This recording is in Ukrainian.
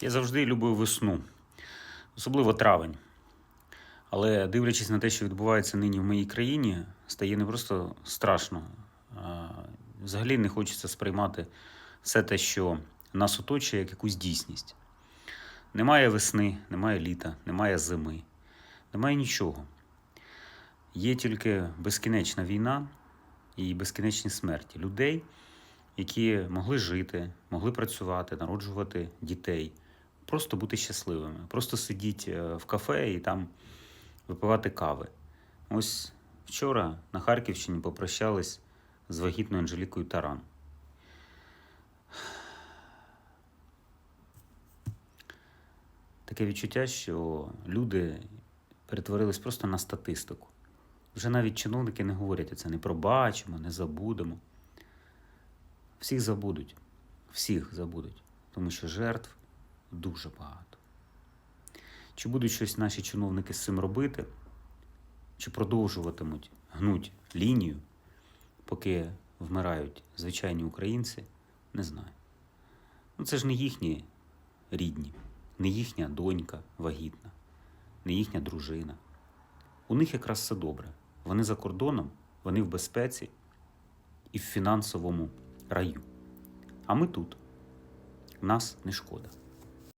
Я завжди любив весну, особливо травень. Але дивлячись на те, що відбувається нині в моїй країні, стає не просто страшно, взагалі не хочеться сприймати все те, що нас оточує, як якусь дійсність. Немає весни, немає літа, немає зими, немає нічого. Є тільки безкінечна війна і безкінечні смерті людей, які могли жити, могли працювати, народжувати дітей, просто бути щасливими, просто сидіти е, в кафе і там випивати кави. Ось вчора на Харківщині попрощались з вагітною Анжелікою Таран. Таке відчуття, що люди перетворились просто на статистику. Вже навіть чиновники не говорять це, не пробачимо, не забудемо. Всіх забудуть, всіх забудуть, тому що жертв дуже багато. Чи будуть щось наші чиновники з цим робити, чи продовжуватимуть гнуть лінію, поки вмирають звичайні українці, не знаю. Ну це ж не їхні рідні, не їхня донька вагітна, не їхня дружина. У них якраз все добре. Вони за кордоном, вони в безпеці і в фінансовому раю. А ми тут. Нас не шкода.